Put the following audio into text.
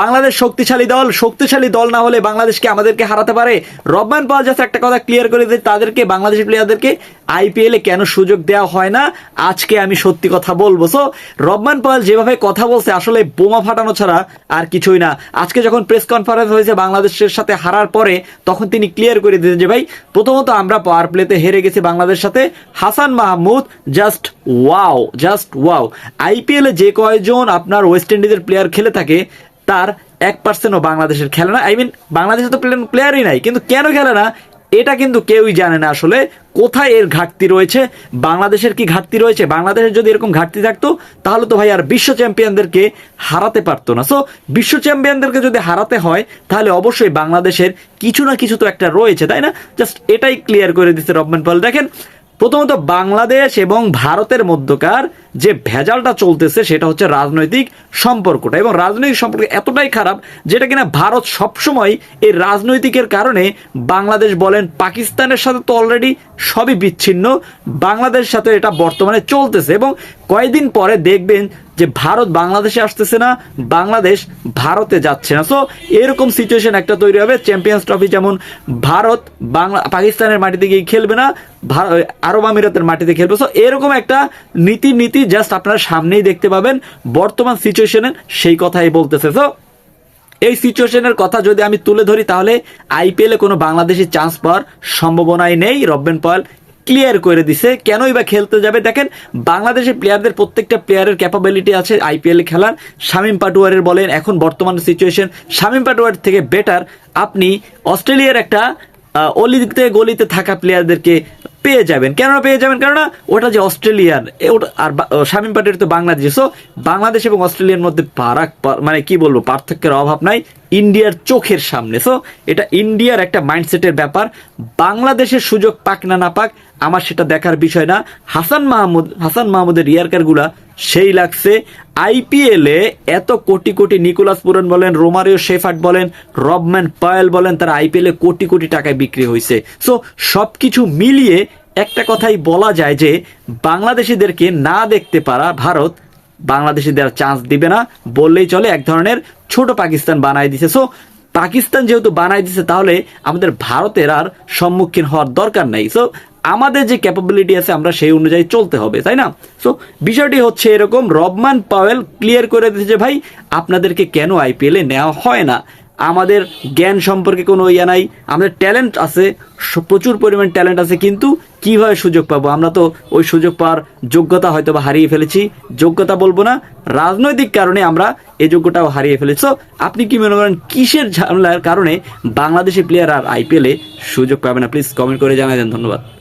বাংলাদেশ শক্তিশালী দল শক্তিশালী দল না হলে বাংলাদেশকে আমাদেরকে হারাতে পারে? রবমান পাওয়াল জাস্ট একটা কথা ক্লিয়ার করে দিই তাদেরকে, বাংলাদেশি প্লেয়ারদেরকে আইপিএলে কেন সুযোগ দেওয়া হয় না? আজকে আমি সত্যি কথা বলব। সো রব্বান পাল যেভাবে কথা বলছে, আসলে বোমা ফাটানো ছাড়া আর কিছুই না। আজকে যখন প্রেস কনফারেন্স হয়েছে বাংলাদেশের সাথে হারার পরে, তখন তিনি ক্লিয়ার করে দিয়েছেন যে, ভাই, প্রথমত আমরা পাওয়ার প্লেতে হেরে গেছি বাংলাদেশের সাথে। Hasan Mahmud just wow just wow আইপিএলে যে কয়জন আপনার ওয়েস্ট ইন্ডিজের প্লেয়ার খেলে থাকে তার এক পার্সেন্টও বাংলাদেশের খেলে না। আই মিন বাংলাদেশে তো প্লেয়ারই নাই। কিন্তু কেন খেলে না? এটা কিন্তু কেউই জানে না আসলে। কোথায় এর ঘাটতি রয়েছে? বাংলাদেশের কি ঘাটতি রয়েছে? বাংলাদেশের যদি এরকম ঘাটতি থাকতো, তাহলে তো ভাই আর বিশ্ব চ্যাম্পিয়নদেরকে হারাতে পারতো না। সো বিশ্ব চ্যাম্পিয়নদেরকে যদি হারাতে হয়, তাহলে অবশ্যই বাংলাদেশের কিছু না কিছু তো একটা রয়েছে, তাই না? জাস্ট এটাই ক্লিয়ার করে দিচ্ছে রবমান পল। দেখেন প্রথমত বাংলাদেশ এবং ভারতের মধ্যকার যে ভেজালটা চলতেছে সেটা হচ্ছে রাজনৈতিক সম্পর্কটা এবং রাজনৈতিক সম্পর্ক এতটাই খারাপ যেটা কিনা ভারত সবসময় এই রাজনৈতিকের কারণে বাংলাদেশ বলেন পাকিস্তানের সাথে তো অলরেডি সবই বিচ্ছিন্ন, বাংলাদেশের সাথে এটা বর্তমানে চলতেছে এবং কয়েকদিন পরে দেখবেন যে ভারত বাংলাদেশে আসতেছে না, বাংলাদেশ ভারতে যাচ্ছে না। সো এরকম সিচুয়েশন একটা তৈরি হবে। চ্যাম্পিয়ন্স ট্রফি যেমন ভারত বাংলা, পাকিস্তানের মাটিতে গিয়ে খেলবে না আরব আমিরাতের মাটিতে খেলবে। সো এরকম একটা নীতি নীতি জাস্ট আপনারা সামনেই দেখতে পাবেন। বর্তমান সিচুয়েশনের সেই কথাই বলতেছে। সো এই সিচুয়েশনের কথা যদি আমি তুলে ধরি তাহলে আইপিএলে কোনো বাংলাদেশি চান্স পাওয়ার সম্ভাবনাই নেই। রব্বেন পয়েল ক্লিয়ার করে দিছে, কেনই বা খেলতে যাবে? দেখেন, বাংলাদেশের প্লেয়ারদের প্রত্যেকটা প্লেয়ারের ক্যাপাবিলিটি আছে আইপিএলে খেলার। শামীম পাটুয়ারের বলেন, এখন বর্তমান সিচুয়েশন শামীম পাটুয়ার থেকে বেটার আপনি অস্ট্রেলিয়ার একটা অলিতে গলিতে থাকা প্লেয়ারদেরকে পেয়ে যাবেন। কেন পেয়ে যাবেন? কেননা ওটা যে অস্ট্রেলিয়ান আর শামীম পাটের তো বাংলাদেশ। সো বাংলাদেশ এবং অস্ট্রেলিয়ার মধ্যে পারাক মানে কি বলব, পার্থক্যের অভাব নাই, ইন্ডিয়ার চোখের সামনে। সো এটা ইন্ডিয়ার একটা মাইন্ডসেটের ব্যাপার। বাংলাদেশের সুযোগ পাক না না পাক, আমার সেটা দেখার বিষয় না। হাসান মাহমুদ, হাসান মাহমুদের রিয়ারকারগুলা সেই লাগছে আইপিএলে এত কোটি কোটি নিকোলাস পুরন বলেন, রোমারিও শেফার্ট বলেন, রবম্যান পায়েল বলেন, তারা আইপিএলে কোটি কোটি টাকায় বিক্রি হয়েছে সো সবকিছু মিলিয়ে একটা কথাই বলা যায় যে, বাংলাদেশিদেরকে না দেখতে পারা ভারত বাংলাদেশিদের চান্স দিবে না, বললেই চলে, এক ধরনের ছোট পাকিস্তান বানাই দিছে। সো পাকিস্তান যেহেতু বানাই দিছে, তাহলে আমাদের ভারতের আর সম্মুখীন হওয়ার দরকার নাই। সো আমাদের যে ক্যাপাবিলিটি আছে আমরা সেই অনুযায়ী চলতে হবে তাই না? সো বিষয়টি হচ্ছে এরকম। রবমান পাওয়েল ক্লিয়ার করে দিয়েছে যে ভাই আপনাদেরকে কেন আইপিএলে নেওয়া হয় না? আমাদের জ্ঞান সম্পর্কে কোনো ইয়ে নাই আমাদের ট্যালেন্ট আছে প্রচুর পরিমাণ ট্যালেন্ট আছে কিন্তু কীভাবে সুযোগ পাবো? আমরা তো ওই সুযোগ পাওয়ার যোগ্যতা হয়তো বা হারিয়ে ফেলেছি। যোগ্যতা বলব না রাজনৈতিক কারণে আমরা এই যোগ্যতাও হারিয়ে ফেলেছি। So, আপনি কি মনে করেন কিসের ঝামেলার কারণে বাংলাদেশি প্লেয়ার আর আইপিএলে সুযোগ পাবে না? প্লিজ কমেন্ট করে জানাই দেন ধন্যবাদ।